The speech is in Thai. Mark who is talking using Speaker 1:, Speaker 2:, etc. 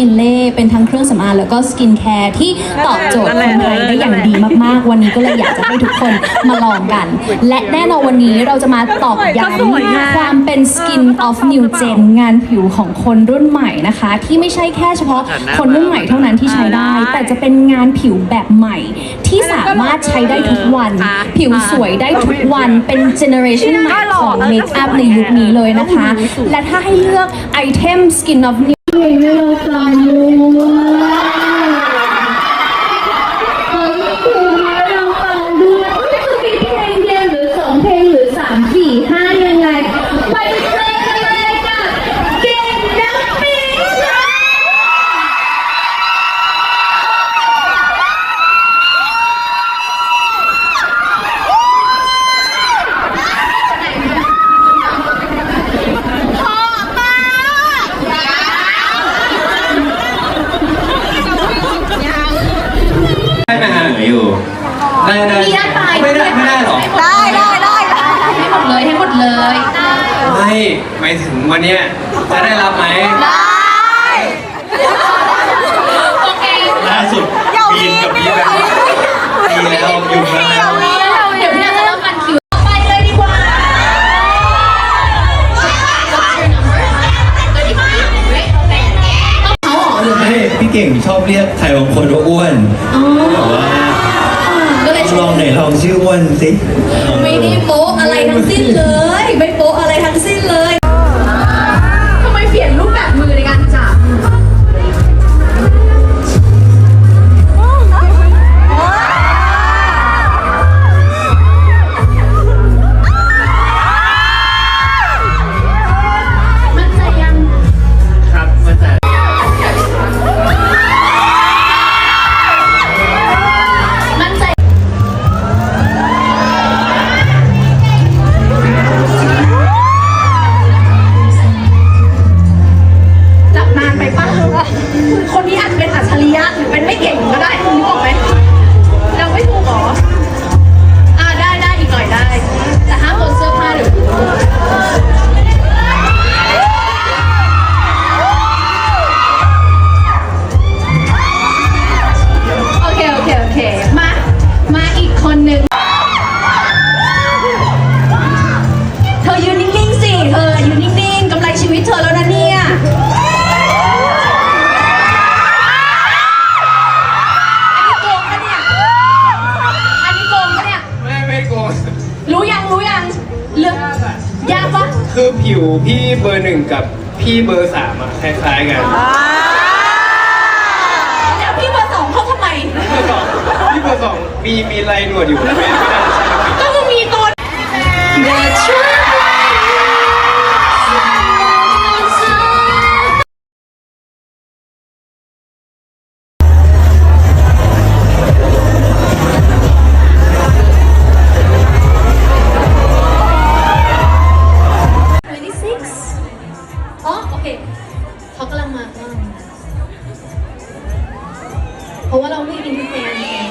Speaker 1: มินเล่เป็นทั้งเครื่องสำอางแล้วก็สกินแคร์ที่ตอบโจทย์คนไทยได้อย่างดีมากๆ วันนี้ก็เลยอยากจะให้ทุกคนมาลองกัน และแน่นอนวันนี้เราจะมาตอกย้ำความเป็น Skin of New Gen งานผิวของคนรุ่นใหม่นะคะ ที่ไม่ใช่แค่เฉพาะคนรุ่นใหม่เท่านั้นที่ใช้ได้ แต่จะเป็นงานผิวแบบใหม่ ที่สามารถใช้ได้ทุกวัน ผิวสวยได้ทุกวันเป็นเจเนอเรชันใหม่ของเมคอัพในยุคนี้เลยนะคะ และถ้าให้เลือกไอเทม Skin of New
Speaker 2: เพลงให้เราฟังด้วยขอเพลงให้เราฟังด้วยไม่คือมีเพลงเดียวหรือสองเพลงหรือสามสี่ห้ายังไง ไปเพลงกันเลยกับเก่งนักปีค่ะ
Speaker 3: ได้ไหมฮะอยู่ ได้ได้
Speaker 1: มีได้ไป
Speaker 3: ไม่ได้ไม่ได้หรอ
Speaker 1: ได้ได้ได้ให้หมดเลยให้หมดเลย
Speaker 3: ไม่หมายถึงวันเนี้ยจะได้รับไหม
Speaker 1: โอเค
Speaker 3: ล่าสุดปีนกับพี่แล้วปีแล้วอยู่มาแล้ว
Speaker 1: เดี๋ยวพี่นาจะเริ่มกันคิวต่อไปเลยดีกว่าเขาหรอหรือ
Speaker 4: ไม่พี่เก่งชอบเรียกใครบางคนว่าอ้วน
Speaker 1: อ๋อ
Speaker 4: แต่ว่า
Speaker 1: ก็เลย
Speaker 4: ลองไหนลองชื่ออ้วนสิ
Speaker 1: ไม่ได้โป๊
Speaker 3: ค
Speaker 1: นหนึ่งเธอยืนนิ่งๆสิเธอยืนนิ่งๆกำไรชีวิตเธอแล้วนะเนี่ย อันนี้โกงปะเนี่ย อันนี้โกงปะเนี่ย
Speaker 3: ไม่ไม่โกง
Speaker 1: รู้ยังรู้ยังเลือกยากปะ
Speaker 3: คือผิวพี่เบอร์หนึ่งกับพี่เบอร์สามอะคล้ายๆกัน
Speaker 1: เดี๋ มี
Speaker 3: มีลายหนวดอยู่ไม่ไม่น่าใช่ครับ
Speaker 1: ก็คือมีตัวอ๋อโอเคเขากำลังมาเพราะว่าเราไม่อินเทอร์เน็ต